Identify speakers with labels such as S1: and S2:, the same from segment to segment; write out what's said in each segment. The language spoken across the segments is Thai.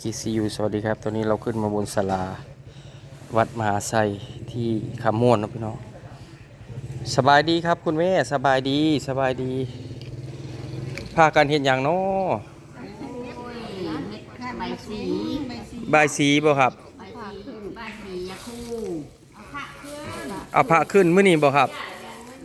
S1: GCU สวัสดีครับ ตอนนี้เราขึ้นมาบนศาลา วัดมหาไซที่คำม่วนนะพี่น้อง สบายดีครับคุณแม่ สบายดี สบายดี พากันเห็นอย่างนาะ
S2: ใบสี
S1: บายสีบ่ครับ
S2: ใบสียาคูเอาผ้าเครื่อง
S1: เอาพระขึ้นมื้อนี้บ่ครับ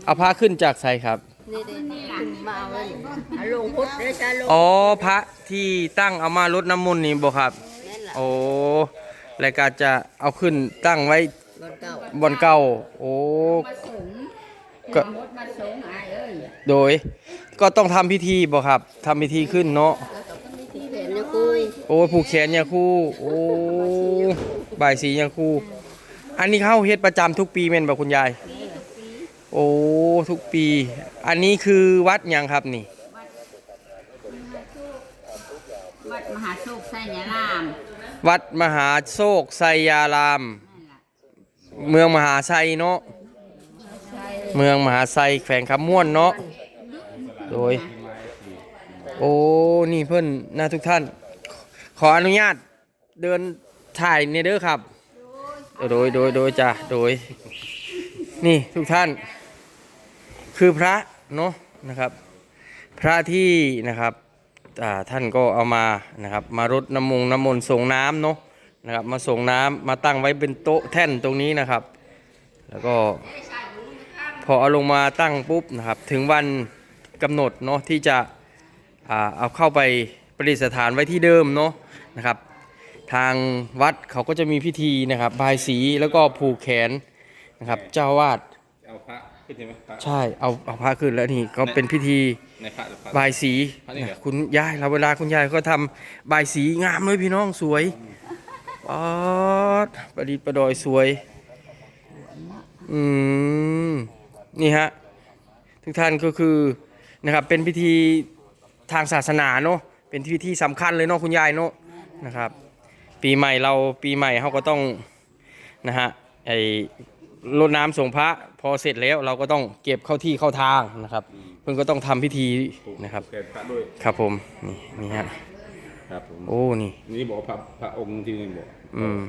S1: เอาพระขึ้นจากไสครับ
S2: นี่เด่นขึ้นมาเอา ลยเอาลงพุทธเลยจ้าลง
S1: อ๋อพระที่ตั้งเอามารดน้ำมนต์นี่บ่ครับ
S2: นั่นแหละ
S1: โอ้แล้วก็จะเอาขึ้นตั้งไว้
S2: รถเก่า
S1: บนเก่า โอ้
S2: มาสง
S1: ก็
S2: มดมาสงอายเอ้ย
S1: โดย ก็ต้องทำพิธีบ่ครับทำพิธีขึ้นเนาะ
S2: แล้วก็ต้องมีที่เด่นยาคู
S1: โอ้ยผูกแขนยาคู่ โอ้บายสียาคู่ อันนี้เข้าเฮ็ดประจำทุกปีแม่นบ่คุณยาย โอ้ ทุกปี อันนี้คือวัดหยังครับนี่
S2: วัดมหาโชคไสยาราม
S1: วัดมหาโศกไซยาราม
S2: นั่นแหละ
S1: เมืองมหาไซเนาะ
S2: ใช่
S1: เมืองมหาไซแขวงคำม่วนเนาะโดย โอ้นี่เพื่อนนะทุกท่าน ขออนุญาตเดินถ่ายเนี่ยเด้อครับ โดยโดยโดยจ้ะโดย นี่ทุกท่าน คือพระเนาะนะครับ พระที่นะครับอ่า ท่านก็เอามานะครับมารดน้ำมงน้ำมนต์ส่งน้ำเนาะนะครับมาส่งน้ำมาตั้งไว้เป็นโต๊ะแท่นตรงนี้นะครับ แล้วก็พอเอาลงมาตั้งปุ๊บนะครับถึงวันกำหนดเนาะที่จะอ่าเอาเข้าไปประดิษฐานไว้ที่เดิมเนาะนะครับ ทางวัดเขาก็จะมีพิธีนะครับบายสีแล้วก็ผูกแขนนะครับเจ้าอาวาด
S3: เอาพระขึ้นใช่ไหมพระ
S1: ใช่เอาเอาผ้าขึ้นแล้วนี่ก็เป็นพิธี
S3: ในพระหรือพระ
S1: บายสี
S3: พระนี่เหรอ
S1: นะคุณยายเราเวลาคุณยายก็ทำบายสีงามเลยพี่น้องสวยป๊อดประดิษฐ์ประดอยสวย อืม นี่ฮะ ทุกท่านก็คือนะครับเป็นพิธีทางศาสนาเนาะเป็นพิธีสำคัญเลยเนาะคุณยายเนาะนะครับ ปีใหม่เราปีใหม่เขาก็ต้องนะฮะไอ้ รดน้ำส่งพระพอเสร็จแล้วเราก็ต้องเก็บเข้าที่เข้าทางนะครับเพิ่นก็ต้องทำพิธีนะครับ
S3: แขนพระด้วย
S1: ครับผมนี่นี่ฮะ
S3: ครับผม
S1: โอ้นี่
S3: นี่บอกว่าพระพระองค์ที่นี่บอก
S1: อืม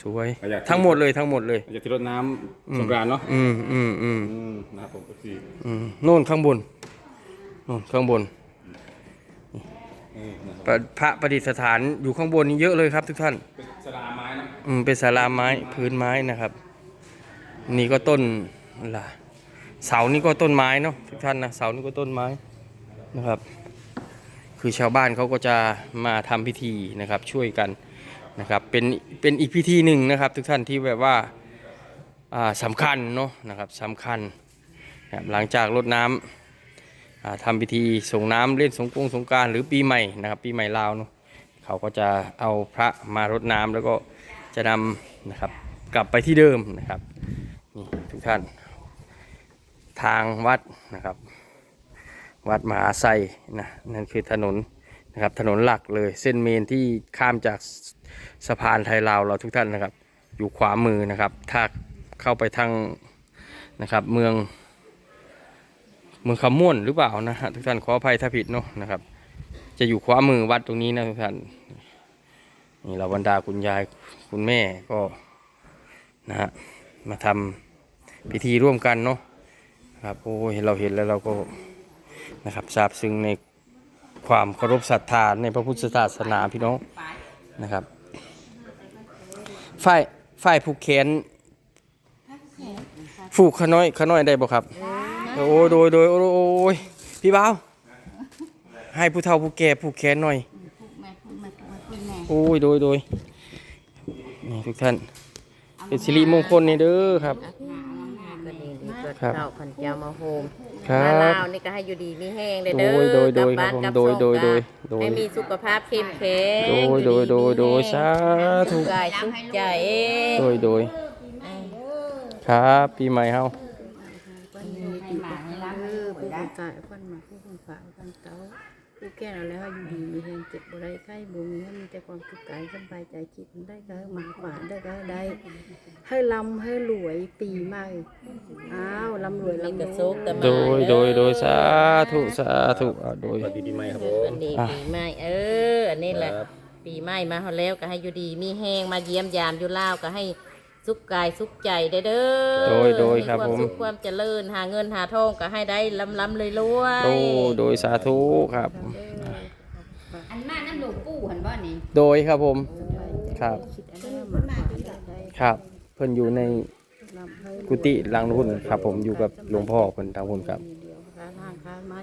S1: สวย
S3: ประหยัด
S1: ทั้งหมดเลยทั้งหมดเลย
S3: อยากจะรดน้ำสงกรานต์เนาะ
S1: อืมอืมอืม
S3: อืมนะครับผมก็คือ
S1: อืมโน่นข้างบนโน่นข้างบน
S3: นี่นะครับ
S1: พระพระประดิษฐานอยู่ข้างบนนี้เยอะเลยครับทุกท่าน
S3: เป็นสลาไม้นะ
S1: อืมเป็นศาลาไม้พื้นไม้นะครับ นี่ก็ต้นล่ะเสานี่ก็ต้นไม้เนาะทุกท่านนะเสานี่ก็ต้นไม้นะครับ คือชาวบ้านเขาก็จะมาทำพิธีนะครับช่วยกันนะครับเป็นเป็นอีกพิธีหนึ่งนะครับ ทุกท่านที่แบบว่าาสำคัญเนาะนะครับสำคัญนะครับหลังจากรดน้ำอ่าทำพิธีส่งน้ำเล่นสงกรานต์สงการหรือปีใหม่นะครับ ปีใหม่ลาวเนาะเขาก็จะเอาพระมารดน้ำแล้วก็จะนำนะครับกลับไปที่เดิมนะครับ นี่ทุกท่าน ทางวัดนะครับ วัดมหาไซนะนั่นคือถนนนะครับถนนหลักเลยเส้นเมนที่ข้ามจากสะพานไทยลาวเราทุกท่านนะครับ อยู่ขวามือนะครับ ถ้าเข้าไปทางนะครับเมืองเมืองคำม่วนหรือเปล่านะฮะทุกท่านขออภัยถ้าผิดเนาะนะครับ จะอยู่ขวามือวัดตรงนี้นะทุกท่านนี่เราบรรดาคุณยายคุณแม่ก็นะฮะ มาทำพิธีร่วมกันเนาะครับโอ้ยเราเห็นแล้วเราก็นะครับซาบซึ้งในความเคารพศรัทธาในพระพุทธศาสนาพี่น้องนะครับฝ่ายฝ่ายผูกแขนผูกขน้อยขน้อยได้บ่ครับโอ้โดยโดยโอ้โอ้ยพี่บ่าวให้ผู้เฒ่าผู้แก่ผูกแขนหน่อย
S2: พูดแม่พูดแม่พูดแม่พูดแม่
S1: โอ้ยโดยโดยนี่ทุกท่าน เป็นสิริมงคลนี่เด้อครับ
S2: หน้าเอาหน้า
S4: ก็ดีดีเกิด
S1: ครับ
S4: เจ้าขันเจ้ามาโฮม
S1: ครั
S4: มา
S1: บ
S4: ลาวนี่ก็ให้อยู่ดีมีแห้งเด้อ
S1: โด
S4: เด้
S1: ย
S4: อ
S1: โดยโดย
S4: กลับบ้าน
S1: ครับผม
S4: กลับ
S1: โดย
S4: ช่อง
S1: โดยโดย
S4: ก็
S1: โดย
S4: ให้มีสุขภาพเข้มแข็ง
S1: โดยโดยโดยโดยสาธุ
S4: กายสุขใจ
S1: โดยโดยครับปีใหม่เฮา
S2: วันนี้ปีใหม่ให้รัก
S4: เอ
S2: ให้
S4: อ
S2: ป่วย
S4: ผู้
S2: ได้
S4: คนตายคนมาผู้คนฝากคนเก่า ผู้แก่เอาแล้วอยู่ดีมีแห้งเจ็บบ่ได้ไข้บ่มีมีแต่ความสุขกายสบายใจคิดได้ก็ให้มาขวาได้ก็ให้ได้ ให้ลำให้รวยปีใหม่อ้าวลำรวยลำรวย
S1: โดยโดยโดยสาธุสาธุอะโดย
S3: สวัสดีปีใหม่ครับผม
S4: อันนี้ปีใหม่เออ อันนี้แหละ
S3: ครับ
S1: อ
S5: ปีใหม่มาฮอดแล้วก็ให้อยู่ดี มีแห้งมาเยี่ยมยามอยู่ลาวก็ให้ สุขกายสุขใจได้เด้อ
S1: โดยโดยครับ
S5: มีความ
S1: ผม
S5: สุขความเจริญหาเงินหาทองก็ให้ได้ล้ำล้ำเลยรวย
S1: โอ้โดยสาธุครับ
S2: อันมาน้ำหลวงปู่หันบ่นี่
S1: โดยครับผม ครับ
S4: คิดอันนั้นมาฝากได้
S1: ครับ เพิ่นอยู่ใน
S4: ลำให้
S1: กุฏิหลังนู้นครับ ผมอยู่กับหลวงพ่อเพิ่นทางพุ่นครับ
S4: มีเดียวค้าทางค้าไม้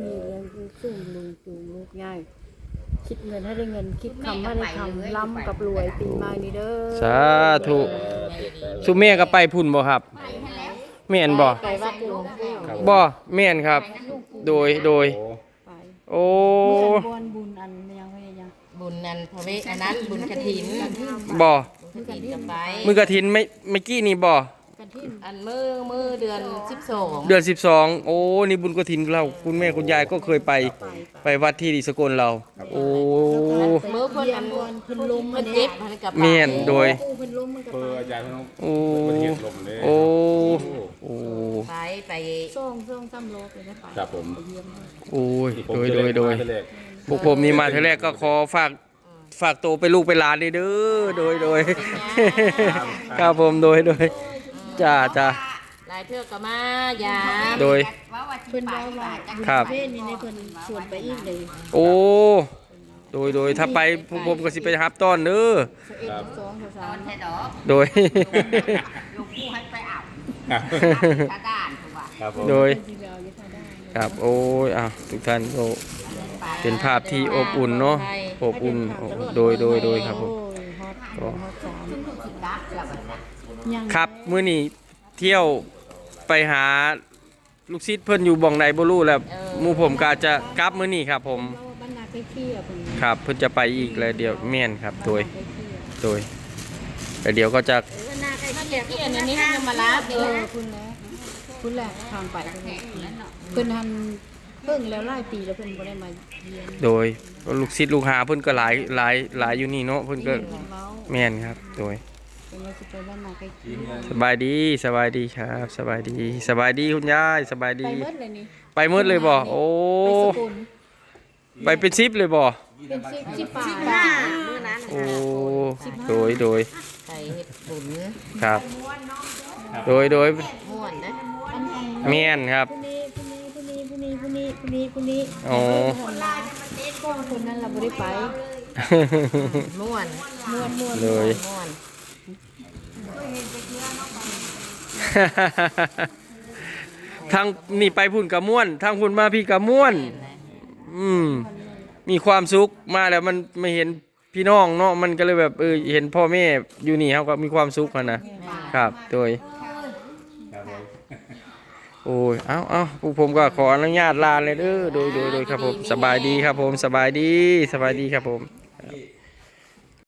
S4: มีเรื่องสู้ลุงจูงลูกง่าย คิดเงินให้ได้เงิน คิดคำให้ได้คำล้ำกับรวยปีใหม่นี่เด้อ
S1: สาธุสุเมฆก็ไปพุ่นบ่ครับแม่นบ่
S4: ไปวัดหลวงปู่
S1: บ่แม่นครับ โดยโดย
S3: โอ้
S4: ไป
S1: โอ้
S4: เมื่อบุญบุญอันยังไม่ยัง
S5: บุญนันพระเวทอันนั้นบุญกระถิน
S1: บ่
S5: บุญกระถินก็ไป
S1: มือกระถินไม่เมื่อกี้นี่บ่
S4: กันที่
S5: อันมือมือเดือนสิบสอง
S1: เดือน12โอ้นี่บุญกระถินเรา คุณแม่คุณยายก็เคยไปไปวัดที่สกลเรา โอ้
S5: มือเพิ่น
S4: เยี่ย
S5: อั
S4: ม
S5: น
S4: บนเพิ่นลม
S5: เพิ่น
S4: อัน
S5: เจ็
S4: นี้
S5: บมันกับ
S1: แม่นโดย
S4: ปู่เพิ่นลมมันก็
S3: เพื่
S4: ไป
S3: ออาจารย์น้อง
S1: โอ้
S3: อุบัติเหตุลมเลย
S1: โอ้โอ้
S5: ไปไป
S4: ส่งส่งซ้ำโลกเลยนะไป
S3: ครับผม
S4: ไปเยี่ยมให้
S1: โอ้ย
S3: ที่ผม
S1: โดย
S3: จะ
S1: โดยโดย
S3: เล่นมาแต่แรก
S1: พวกผมนี่มาทีแรกก็ขอฝากฝากตัวไปลูกไปหลานนี่เด้อโดยโดยครับผมโดยโดย จ้าจ้า
S5: หลายเทือกก็มายา
S1: โดย
S2: ว่าว่า
S4: เพิ่
S2: ที่
S4: น
S2: ไป
S4: เว้าว่า
S2: ว่าจัง
S1: ครับ
S4: ประเพศนี้ในเพิ่นชวนไปอีกเลย
S1: โอ้ โดยโดยถ้าไปพวกผมก็สิไปรับต้อนเด้อ
S4: สิบเอ็ดสิบสองสิบ
S2: ต
S4: สา
S2: อ
S4: ม
S2: นแท้ดอก
S1: โดย
S2: หลวงปู่ให้ไปอาบ
S3: ครับ
S2: กระด้านถูกป่ะ
S3: ครับผม
S1: โดย
S4: ที่เราอยู่ทางด้าน
S1: ครับ โอ้ยอะทุกท่านก็ เป็นภาพที่อบอุ่นเนาะอบอุ่นโอ้โดยโดยโดยครับผม
S4: โอ้ยฮอตฮอตสาม
S2: ซึ่งลูกสิกลับแล้วบัดนี้
S4: ยัง
S1: ครับมื้อนี้เที่ยวไปหาลูกศิษย์เพิ่นอยู่บ่องใดบ่รู้แล้วหมู่ผมก็จะกลับมื้อนี้ครับ ผม
S4: เราบรรณาไปเที่ยวเพิ่น
S1: ครับ เพิ่นจะไปอีกแล้วเดี๋ยวแม่นครับโดย
S4: ไปเที่ยว
S1: โดยแต่เดี๋ยวก็จะ
S5: ที่อันนี้ให้มารับ
S4: เออคุณแล้วคุณแหละทางไปเพิ่นเพิ่นทันเพิ่งแล้วหลายปีแล้วเพิ่นบ่ได้มาเยี่ยม
S1: โดยลูกศิษย์ลูกหาเพิ่นก็หลายหลายหลายอยู่นี่เนาะเพิ่นก็
S4: เพิ่นเว้า
S1: แม่นครับ โดย
S4: เพิ่นว่า สิไปบรรณาไปเที่ยว
S1: สบายดีสบายดีครับสบายดีสบายดีคุณยายสบาย
S4: ไป
S1: ดี
S4: เบิดเลยนี่
S1: ไปหมืดเลยบ่โอ้
S4: ไปสกุล
S1: ไปเป็นซิปเลยบ่
S4: เป็นสิบสิบปลาย
S5: มือนั้น
S1: โอ้โดยโดย
S5: ใส่เห็ดบุญ
S1: ครับ โดยโดย
S5: ม่วนนะ
S4: อันอัน
S1: แม่นครับ
S4: ผู้นี้ผู้นี้ผู้นี้ผู้นี้ผู้นี้ผู้นี้ผู้นี้
S1: อ๋อ
S4: คนลายก็คนนั้นเราไม่ได้ไป
S5: ม่วน
S4: ม่วนม่วน
S1: เลย
S5: ม่วน
S1: ทางนี่ไปพุ่นกระม่วน ทางพุ่นมาพี่กระม่วน อืม มีความสุขมาแล้วมันไม่เห็นพี่น้องเนาะมันก็เลยแบบเออเห็นพ่อแม่อยู่นี่เขาก็มีความสุขอะนะครับโดยโอ้ยเอาเอาพวกผมก็ขออนุญาตลาเลยเด้อโดยโดยโดยครับผมสบายดีครับผมสบายดีสบายดีครับผม